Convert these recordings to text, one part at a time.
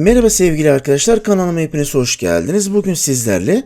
Merhaba sevgili arkadaşlar, kanalıma hepiniz hoş geldiniz. Bugün sizlerle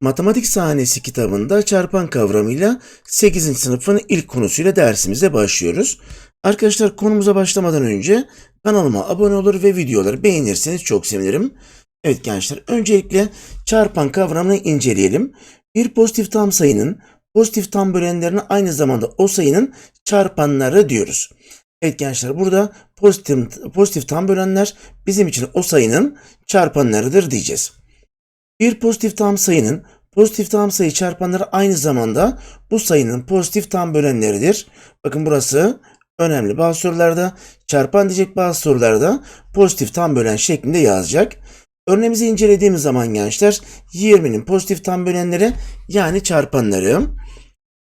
Matematik Sahnesi kitabında çarpan kavramıyla 8. sınıfın ilk konusuyla dersimize başlıyoruz. Arkadaşlar konumuza başlamadan önce kanalıma abone olur ve videoları beğenirseniz çok sevinirim. Evet gençler, öncelikle çarpan kavramını inceleyelim. Bir pozitif tam sayının pozitif tam bölenlerine aynı zamanda o sayının çarpanları diyoruz. Evet gençler burada pozitif, pozitif tam bölenler bizim için o sayının çarpanlarıdır diyeceğiz. Bir pozitif tam sayının pozitif tam sayı çarpanları aynı zamanda bu sayının pozitif tam bölenleridir. Bakın burası önemli. Bazı sorularda çarpan diyecek bazı sorularda pozitif tam bölen şeklinde yazacak. Örneğimizi incelediğimiz zaman gençler 20'nin pozitif tam bölenleri yani çarpanları.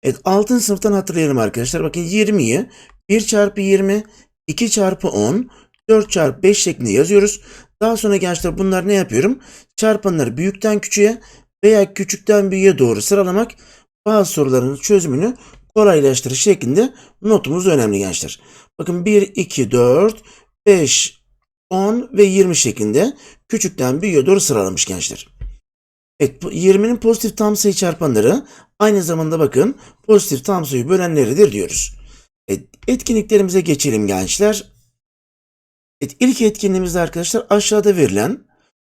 Evet 6. sınıftan hatırlayalım arkadaşlar. Bakın 20'yi 1 çarpı 20, 2 çarpı 10, 4 çarpı 5 şeklinde yazıyoruz. Daha sonra gençler bunlar ne yapıyorum? Çarpanları büyükten küçüğe veya küçükten büyüğe doğru sıralamak bazı soruların çözümünü kolaylaştırır şeklinde notumuz önemli gençler. Bakın 1, 2, 4, 5, 10 ve 20 şeklinde küçükten büyüğe doğru sıralamış gençler. Evet, 20'nin pozitif tam sayı çarpanları aynı zamanda bakın pozitif tam sayı bölenleridir diyoruz. Evet, etkinliklerimize geçelim gençler. Evet, ilk etkinliğimizde arkadaşlar aşağıda verilen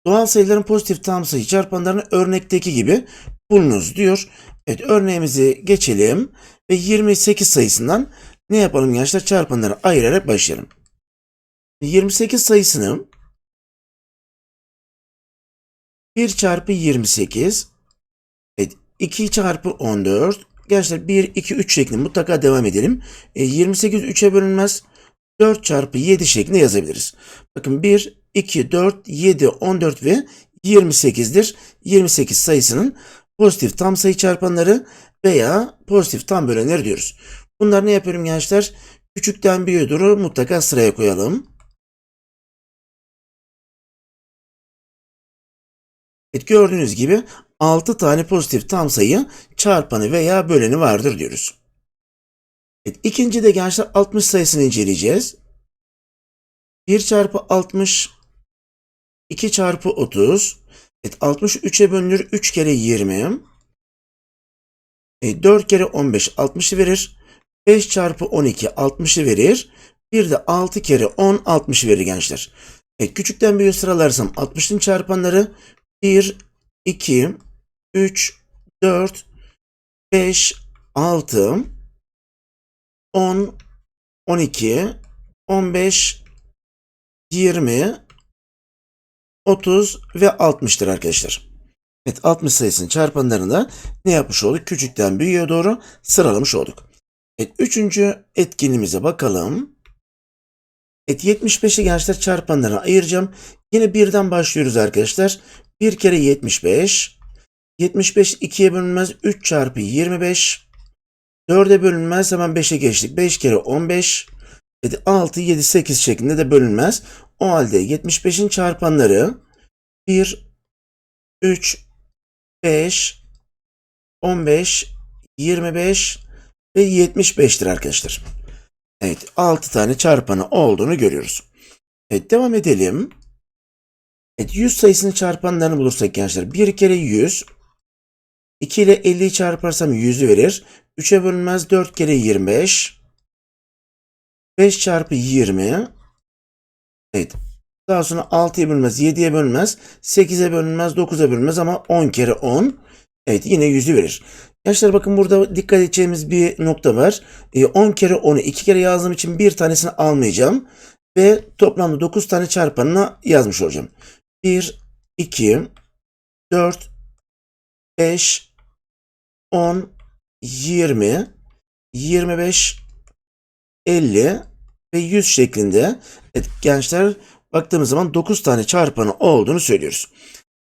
doğal sayıların pozitif tam sayı çarpanlarını örnekteki gibi bulunuz diyor. Evet örneğimizi geçelim ve 28 sayısından ne yapalım gençler çarpanları ayırarak başlayalım. 28 sayısını 1 çarpı 28 evet, 2 çarpı 14 Gençler 1, 2, 3 şeklinde mutlaka devam edelim. E, 28 3'e bölünmez. 4 çarpı 7 şeklinde yazabiliriz. Bakın 1, 2, 4, 7, 14 ve 28'dir. 28 sayısının pozitif tam sayı çarpanları veya pozitif tam bölenleri diyoruz. Bunlar ne yapıyorum gençler? Küçükten büyüğe doğru mutlaka sıraya koyalım. Evet gördüğünüz gibi 6 tane pozitif tam sayı çarpanı veya böleni vardır diyoruz. Evet, ikinci de gençler 60 sayısını inceleyeceğiz. 1 çarpı 60, 2 çarpı 30. Evet 60 3'e bölünür 3 kere 20. E, 4 kere 15 60'ı verir. 5 çarpı 12 60'ı verir. Bir de 6 kere 10 60'ı verir gençler. Evet, küçükten büyüğe sıralarsam 60'ın çarpanları 1, 2, 3, 4, 5, 6, 10, 12, 15, 20, 30 ve 60'tır arkadaşlar. Evet 60 sayısının çarpanlarını da ne yapmış olduk? Küçükten büyüğe doğru sıralamış olduk. Evet üçüncü etkinliğimize bakalım. Evet 75'i gençler çarpanlarına ayıracağım. Yine birden başlıyoruz arkadaşlar. 1 kere 75. 75 2'ye bölünmez. 3 çarpı 25. 4'e bölünmez. Hemen 5'e geçtik. 5 kere 15. 6, 7, 8 şeklinde de bölünmez. O halde 75'in çarpanları 1, 3, 5, 15, 25 ve 75'tir arkadaşlar. Evet 6 tane çarpanı olduğunu görüyoruz. Evet devam edelim. Evet 100 sayısını çarpanlarını bulursak gençler 1 kere 100 2 ile 50'yi çarparsam 100'ü verir. 3'e bölünmez 4 kere 25 5 çarpı 20 Evet. Daha sonra 6'ya bölünmez, 7'ye bölünmez, 8'e bölünmez, 9'a bölünmez ama 10 kere 10 evet yine 100'ü verir. Gençler bakın burada dikkat edeceğimiz bir nokta var. 10 kere 10'u 2 kere yazdığım için bir tanesini almayacağım. Ve toplamda 9 tane çarpanına yazmış olacağım. 1, 2, 4, 5, 10, 20, 25, 50 ve 100 şeklinde evet, gençler baktığımız zaman 9 tane çarpanı olduğunu söylüyoruz.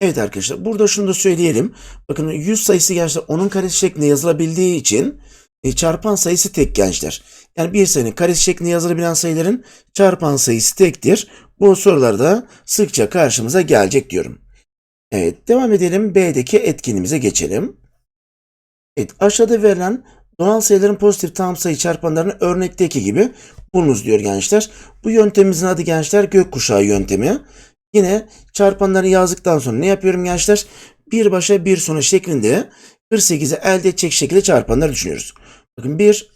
Evet arkadaşlar burada şunu da söyleyelim. Bakın 100 sayısı gençler onun karesi şeklinde yazılabildiği için e, çarpan sayısı tek gençler. Yani bir sayının karesi şeklinde yazılabilen sayıların çarpan sayısı tektir. Bu sorularda sıkça karşımıza gelecek diyorum. Evet devam edelim. B'deki etkinliğimize geçelim. Evet aşağıda verilen doğal sayıların pozitif tam sayı çarpanlarını örnekteki gibi bulunuz diyor gençler. Bu yöntemimizin adı gençler gökkuşağı yöntemi. Yine çarpanları yazdıktan sonra ne yapıyorum gençler? Bir başa bir sona şeklinde 48'i elde edecek şekilde çarpanları düşünüyoruz. Bakın 1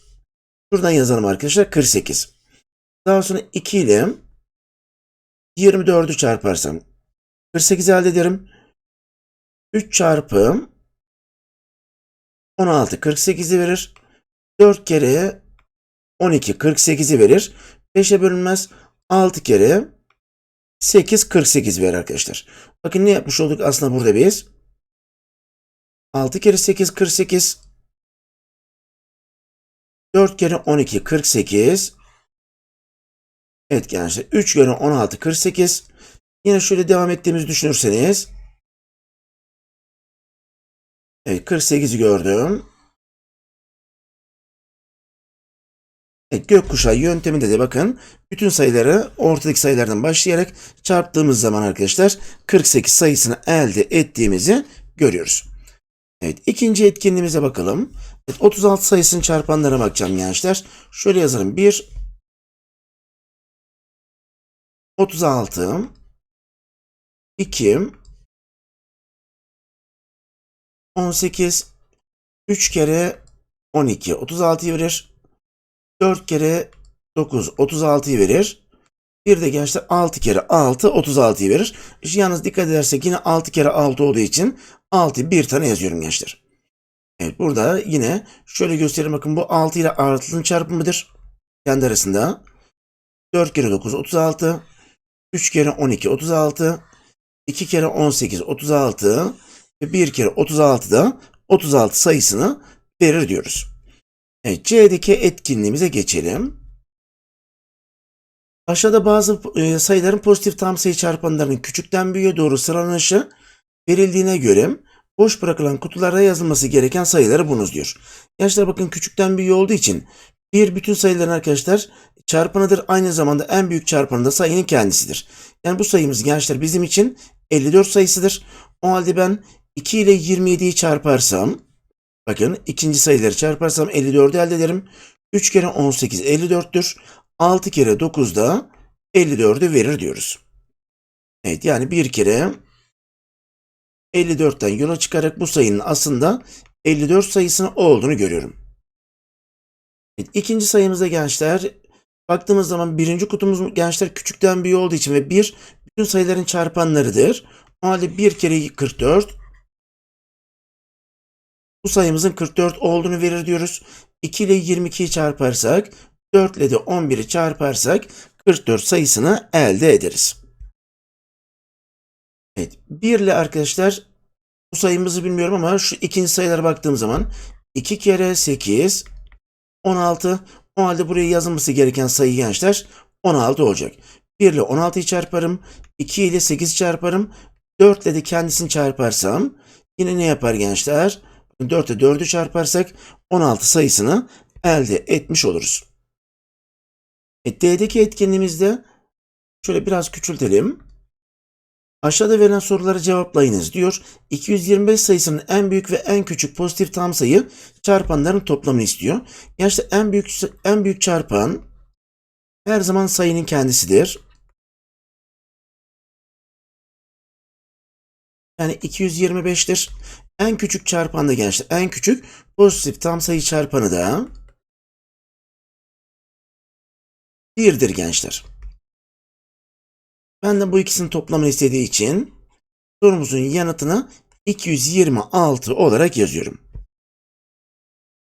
şuradan yazalım arkadaşlar 48. Daha sonra 2 ile 24'ü çarparsam 48 elde ederim. 3 çarpı 16 48'i verir. 4 kere 12 48'i verir. 5'e bölünmez. 6 kere 8 48 verir arkadaşlar. Bakın ne yapmış olduk aslında burada biz? 6 kere 8 48 4 kere 12 48 Evet gençler 3 kere 16 48 Yine şöyle devam ettiğimizi düşünürseniz Evet 48'i gördüm. Evet, gökkuşağı yönteminde de bakın bütün sayıları ortadaki sayılardan başlayarak çarptığımız zaman arkadaşlar 48 sayısını elde ettiğimizi görüyoruz. Evet ikinci etkinliğimize bakalım. Evet, 36 sayısının çarpanlarına bakacağım gençler. Şöyle yazalım. 1 36 2 18 3 kere 12 36'yı verir. 4 kere 9 36'yı verir. Bir de gençler 6 kere 6 36'yı verir. İşte yalnız dikkat edersek yine 6 kere 6 olduğu için 6 bir tane yazıyorum gençler. Evet burada yine şöyle göstereyim bakın bu 6 ile artılının çarpımıdır. Kendi arasında. 4 kere 9 36. 3 kere 12 36. 2 kere 18 36 ve 1 kere 36 da 36 sayısını verir diyoruz. Evet, C'deki etkinliğimize geçelim. Aşağıda bazı e, sayıların pozitif tam sayı çarpanlarının küçükten büyüğe doğru sıralanışı verildiğine göre boş bırakılan kutulara yazılması gereken sayıları bulunuz diyor. Gençler bakın küçükten büyüğe olduğu için bir bütün sayıların arkadaşlar çarpanıdır. Aynı zamanda en büyük çarpanı da sayının kendisidir. Yani bu sayımız gençler bizim için 54 sayısıdır. O halde ben 2 ile 27'yi çarparsam bakın ikinci sayıları çarparsam 54'ü elde ederim. 3 kere 18 54'tür. 6 kere 9 da 54'ü verir diyoruz. Evet yani bir kere 54'ten yola çıkarak bu sayının aslında 54 sayısının olduğunu görüyorum. Evet, ikinci sayımızda gençler baktığımız zaman birinci kutumuz gençler küçükten büyüğü olduğu için ve bir bütün sayıların çarpanlarıdır. O halde 1 kere 44 bu sayımızın 44 olduğunu verir diyoruz. 2 ile 22'yi çarparsak 4 ile de 11'i çarparsak 44 sayısını elde ederiz. Evet 1 ile arkadaşlar bu sayımızı bilmiyorum ama şu ikinci sayılara baktığım zaman 2 kere 8 16 o halde buraya yazılması gereken sayı gençler 16 olacak. 1 ile 16'yı çarparım. 2 ile 8 çarparım. 4 ile de kendisini çarparsam yine ne yapar gençler? 4 ile 4'ü çarparsak 16 sayısını elde etmiş oluruz. E, D'deki etkinliğimizde şöyle biraz küçültelim. Aşağıda verilen soruları cevaplayınız diyor. 225 sayısının en büyük ve en küçük pozitif tam sayı çarpanların toplamını istiyor. Gerçi en büyük en büyük çarpan her zaman sayının kendisidir. Yani 225'tir. En küçük çarpan da gençler. En küçük pozitif tam sayı çarpanı da 1'dir gençler. Benden bu ikisinin toplamını istediği için sorumuzun yanıtını 226 olarak yazıyorum.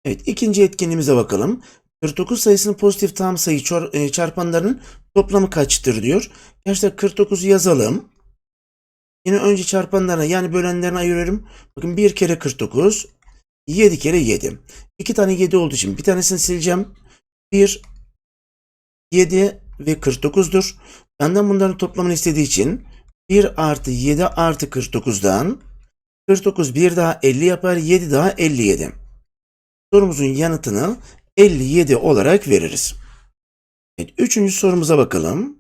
Evet ikinci etkinliğimize bakalım. 49 sayısının pozitif tam sayı e, çarpanlarının toplamı kaçtır diyor. Gençler 49'u yazalım. Yine önce çarpanlarına yani bölenlerine ayırıyorum. Bakın 1 kere 49, 7 kere 7. 2 tane 7 olduğu için bir tanesini sileceğim. 1, 7 ve 49'dur. Benden bunların toplamını istediği için 1 artı 7 artı 49'dan 49 bir daha 50 yapar. 7 daha 57. Sorumuzun yanıtını 57 olarak veririz. Evet, üçüncü sorumuza bakalım.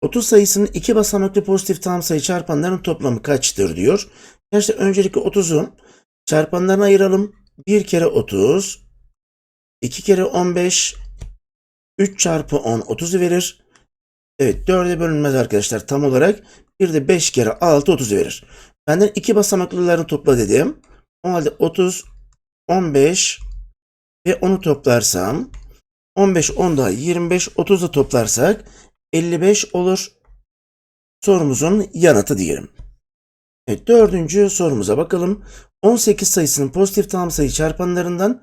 30 sayısının iki basamaklı pozitif tam sayı çarpanlarının toplamı kaçtır diyor. İşte öncelikle 30'u çarpanlarına ayıralım. 1 kere 30, 2 kere 15, 3 çarpı 10 30'u verir. Evet 4'e bölünmez arkadaşlar tam olarak. Bir de 5 kere 6 30 verir. Benden iki basamaklılarını topla dedim. O halde 30, 15 ve 10'u toplarsam 15, 10 daha 25, 30'u toplarsak 55 olur. Sorumuzun yanıtı diyelim. Evet, dördüncü sorumuza bakalım. 18 sayısının pozitif tam sayı çarpanlarından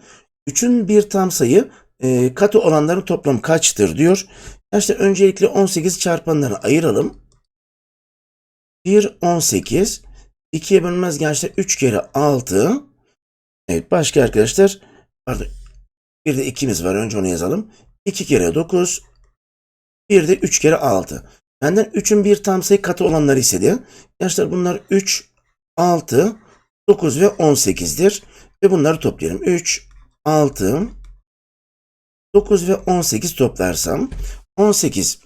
3'ün bir tam sayı e, katı olanların toplamı kaçtır diyor. İşte öncelikle 18 çarpanlarını ayıralım. 1 18 2'ye bölünmez gençler 3 kere 6 Evet başka arkadaşlar pardon bir de 2'miz var önce onu yazalım. 2 kere 9 bir de 3 kere 6. Benden 3'ün bir tam sayı katı olanları istedi. Gençler bunlar 3, 6, 9 ve 18'dir. Ve bunları toplayalım. 3, 6, 9 ve 18 toplarsam 18,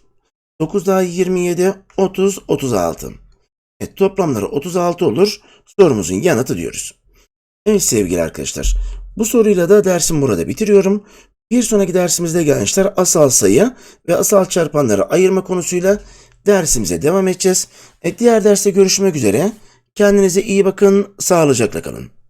9 daha 27, 30, 36. Evet, toplamları 36 olur. Sorumuzun yanıtı diyoruz. Evet sevgili arkadaşlar. Bu soruyla da dersim burada bitiriyorum. Bir sonraki dersimizde gençler asal sayı ve asal çarpanları ayırma konusuyla dersimize devam edeceğiz. Evet, diğer derste görüşmek üzere. Kendinize iyi bakın, sağlıcakla kalın.